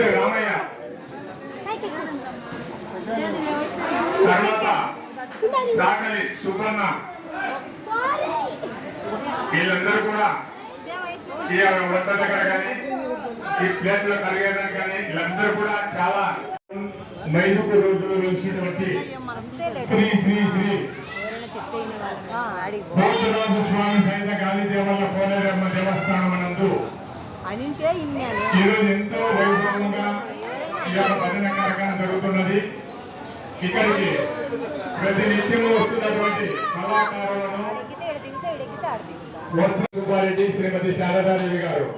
Next Ramayya. తర్వాత సాగలి సుబ్బన్న. వీళ్ళందరూ కూడా ఈ వంట దగ్గర కానీ ఈ ప్లేట్లో కలిగేదాన్ని కానీ వీళ్ళందరూ కూడా చాలా మైదుకు రోజులు వెలిసినటువంటి శ్రీ శ్రీ శ్రీ భోజరాజు స్వామి సైత గాలి దేవల్ల కోనేరమ్మ దేవస్థానం అనందు ఈరోజు ఎంతో వైభవంగా యొక్క భజన కార్యక్రమం జరుగుతున్నది. ఇక్కడికి ప్రతి నిత్యం వస్తున్నటువంటి కళాకారులను సుబ్బారెడ్డి శ్రీమతి శారదాదేవి గారు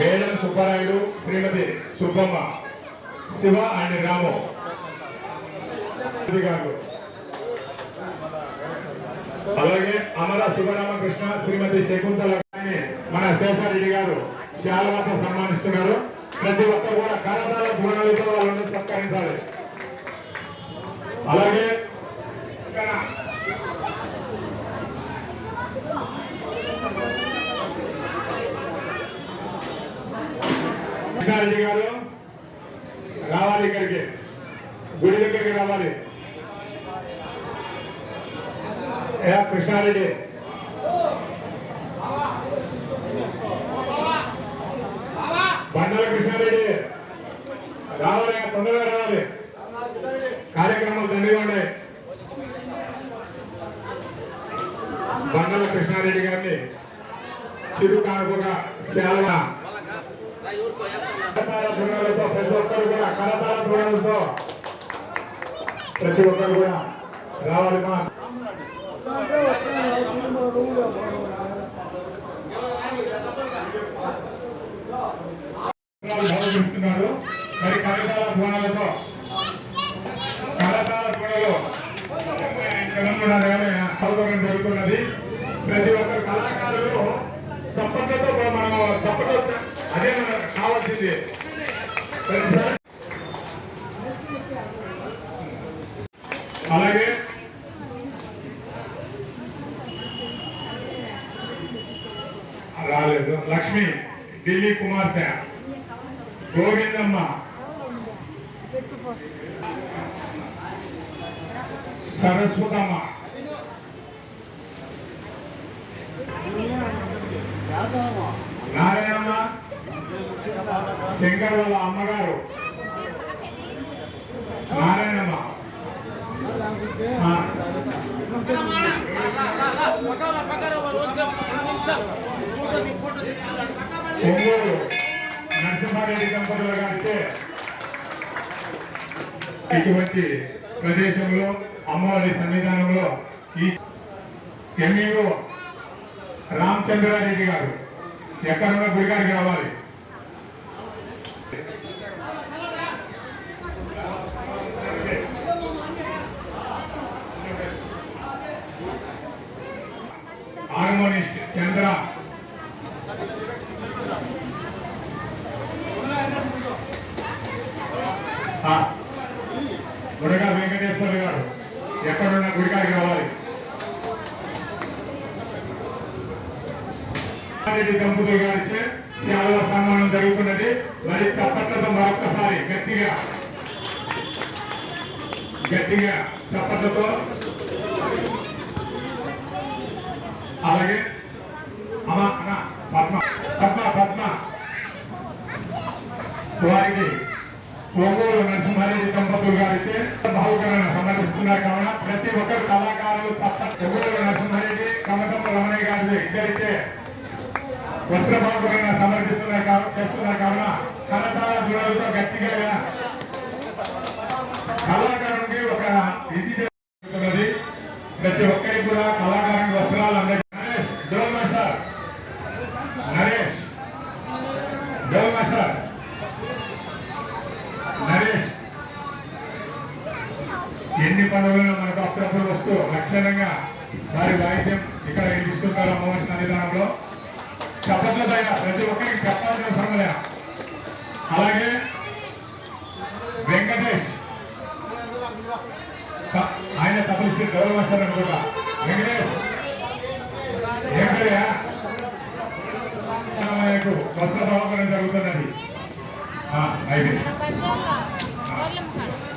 వేడం సుబ్బారాయుడు శ్రీమతి సుబ్బమ్మ శివ అండ్ రాము గారు. అలాగే అమర శివరామకృష్ణ శ్రీమతి శకుంతల మన శేషారెడ్డి గారు శాలవాతో సన్మానిస్తున్నారు. ప్రతి ఒక్కరు కూడా కరతాల గుణాలతో వాళ్ళని సత్కరించాలి. అలాగే ఇక్కడ కృష్ణారెడ్డి గారు రావాలి ఇక్కడికి. గుడి దగ్గరికి రావాలి. కృష్ణారెడ్డి బండల కృష్ణారెడ్డి రావాలి తొందరగా రావాలి కార్యక్రమాలు దండిగా ఉన్నాయి బండల కృష్ణారెడ్డి గారిని చిరుకాకుగా చాలా కరతాళ ప్రతి ఒక్కరు కూడా ప్రతి ఒక్కరు కూడా రావాలి మా. భావిస్తున్నారు మరి కరతాళ ధ్వనులతో కరతాళ ధ్వనులు తెలంగాణ పాల్గొనడం జరుగుతున్నది. ప్రతి ఒక్క కళాకారులు చప్పట్లతో మనం చప్పట్లు అదే మనకు కావాల్సింది. అలాగే రాలేదు. లక్ష్మి ఢిల్లీ కుమార్తె గోవిందమ్మ. సరస్వతమ్మ. నారాయణమ్మ శంకర్ వాళ్ళ అమ్మగారు. నారాయణమ్మ. ఆ, ఒంగోలు నరసింహారెడ్డి దంపతుల గారిచే ఇటువంటి ప్రదేశంలో అమ్మవారి సన్నిధానంలో ఈ ఎంఈఓ రామచంద్రారెడ్డి గారు. ఎక్కడున్న గుడిగారికి రావాలి? హార్మోనిస్ట్ చంద్ర. ఆ, గుడగా వెంకటేశ్వర గారు ఎక్కడున్న గుడికాడికి రావాలి? రెడ్డి దంపతులు గారిచే సేవల సన్మానం జరుగుతున్నది. మరి చప్పట్లతో మరొక్కసారి గట్టిగా గట్టిగా చప్పట్లతో. అలాగే అమ్మ అన్న పద్మ పద్మ పద్మ. వారికి ఒంగోలు నరసింహారెడ్డి దంపతులు గారిచే బాహుకరణ సమర్పిస్తున్నారు. కావున ప్రతి ఒక్కరు కళాకారులు తప్ప ఒంగోలు నరసింహారెడ్డి కమటం రమణయ్య గారి ఇద్దరిచే వస్త్ర బహుకరణ సమర్పిస్తున్నారు కావు చేస్తున్నారు కావున కళాకార దూరాలతో గట్టిగా కళాకారునికి ఒక ఇది జరుగుతున్నది ప్రతి ఒక్కరికి కూడా కళాకారునికి వస్త్రాలు అందజే నరేష్ జోల్ సార్ నరేష్. జోల్ సార్ నరేష్. ఎన్ని పనులను మనకు అప్పుడప్పుడు వస్తూ లక్షణంగా వారి వాయిద్యం ఇక్కడ వినిపిస్తుంటారు అమ్మవారి సన్నిధానంలో. చెప్పట్లేదు ఆయన ప్రతి ఒక్కరికి చెప్పాల్సిన సమయ అలాగే వెంకటేష్. ఆయన తపలిసి గౌరవ అనుకుంటా. వెంకటేష్. ఏం పేరయ్యా? వస్త్ర బహుకరణ జరుగుతున్నది. ఆ,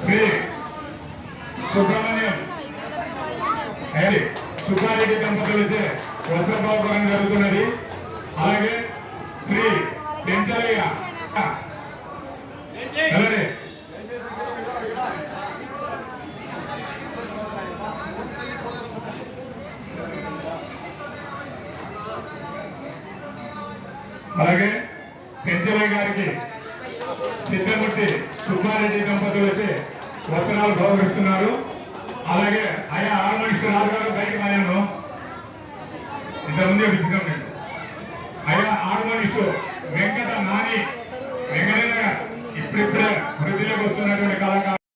శ్రీ సుబ్రహ్మణ్యం. అయ్యి సుబ్బారెడ్డి దంపతులచే వస్త్ర బహుకరణ జరుగుతున్నది. అలాగే శ్రీ పెంచలయ్య అలాగే పెంచలయ్య గారికి సిద్ధమూర్తి సుబ్బారెడ్డి దంపతులు వచ్చి వచనాలు గౌరవిస్తున్నారు అలాగే ఆయా ఆరు మనిషి రాజు గారు బయటకు ఆయను ఇంతకుముందే విచ్చినాం